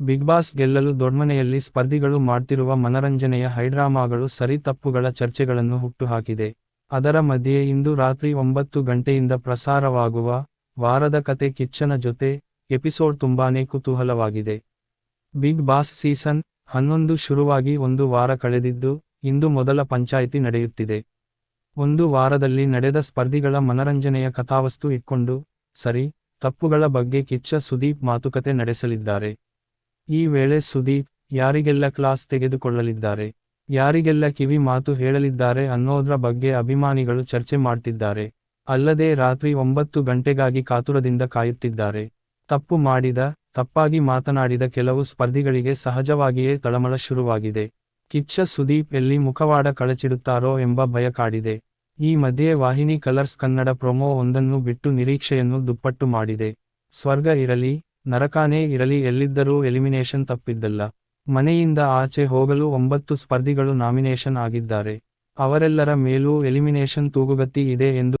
Big boss ಗೆಲ್ಲಲು ದೊಡ್ಮನೆಯಲ್ಲಿ ಸ್ಪರ್ಧಿಗಳು ಮಾಡ್ತಿರುವ ಮನರಂಜನೆಯ ಹೈಡ್ರಾಮಾಗಳು ಸರಿ ತಪ್ಪುಗಳ ಚರ್ಚೆಗಳನ್ನು ಹುಟ್ಟುಹಾಕಿದೆ. ಅದರ ಮಧ್ಯೆ ಇಂದು ರಾತ್ರಿ ಒಂಬತ್ತು ಗಂಟೆಯಿಂದ ಪ್ರಸಾರವಾಗುವ ವಾರದ ಕತೆ ಕಿಚ್ಚನ ಜೊತೆ ಎಪಿಸೋಡ್ ತುಂಬಾನೇ ಕುತೂಹಲವಾಗಿದೆ. ಬಿಗ್ ಬಾಸ್ ಸೀಸನ್ ಹನ್ನೊಂದು ಶುರುವಾಗಿ ಒಂದು ವಾರ ಕಳೆದಿದ್ದು, ಇಂದು ಮೊದಲ ಪಂಚಾಯಿತಿ ನಡೆಯುತ್ತಿದೆ. ಒಂದು ವಾರದಲ್ಲಿ ನಡೆದ ಸ್ಪರ್ಧಿಗಳ ಮನರಂಜನೆಯ ಕಥಾವಸ್ತು ಇಟ್ಕೊಂಡು, ಸರಿ, ತಪ್ಪುಗಳ ಬಗ್ಗೆ ಕಿಚ್ಚ ಸುದೀಪ್ ಮಾತುಕತೆ ನಡೆಸಲಿದ್ದಾರೆ. ಈ ವೇಳೆ ಸುದೀಪ್, ಯಾರಿಗೆಲ್ಲ ಕ್ಲಾಸ್ ತೆಗೆದುಕೊಳ್ಳಲಿದ್ದಾರೆ? ಯಾರಿಗೆಲ್ಲ ಕಿವಿ ಮಾತು ಹೇಳಲಿದ್ದಾರೆ? ಅನ್ನೋದ್ರ ಬಗ್ಗೆ ಅಭಿಮಾನಿಗಳು ಚರ್ಚೆ ಮಾಡ್ತಿದ್ದಾರೆ. ಅಲ್ಲದೆ ರಾತ್ರಿ ಒಂಬತ್ತು ಗಂಟೆಗಾಗಿ ಕಾತುರದಿಂದ ಕಾಯುತ್ತಿದ್ದಾರೆ. ತಪ್ಪು ಮಾಡಿದ, ತಪ್ಪಾಗಿ ಮಾತನಾಡಿದ ಕೆಲವು ಸ್ಪರ್ಧಿಗಳಿಗೆ ಸಹಜವಾಗಿಯೇ ತಳಮಳ ಶುರುವಾಗಿದೆ. ಕಿಚ್ಚ ಸುದೀಪ್ ಎಲ್ಲಿ ಮುಖವಾಡ ಕಳಚಿಡುತ್ತಾರೋ ಎಂಬ ಭಯ ಕಾಡಿದೆ. ಈ ಮಧ್ಯೆ ವಾಹಿನಿ ಕಲರ್ಸ್ ಕನ್ನಡ ಪ್ರೊಮೋ ಒಂದನ್ನು ಬಿಟ್ಟು ನಿರೀಕ್ಷೆಯನ್ನು ದುಪ್ಪಟ್ಟು ಮಾಡಿದೆ. ಸ್ವರ್ಗ ಇರಲಿ ನರಕಾನೇ ಇರಲಿ ಎಲ್ಲಿದ್ದರೂ ಎಲಿಮಿನೇಷನ್ ತಪ್ಪಿದ್ದಲ್ಲ. ಮನೆಯಿಂದ ಆಚೆ ಹೋಗಲು ಒಂಬತ್ತು ಸ್ಪರ್ಧಿಗಳು ನಾಮಿನೇಷನ್ ಆಗಿದ್ದಾರೆ. ಅವರೆಲ್ಲರ ಮೇಲೂ ಎಲಿಮಿನೇಷನ್ ತೂಗುಗತ್ತಿ ಇದೆ ಎಂದು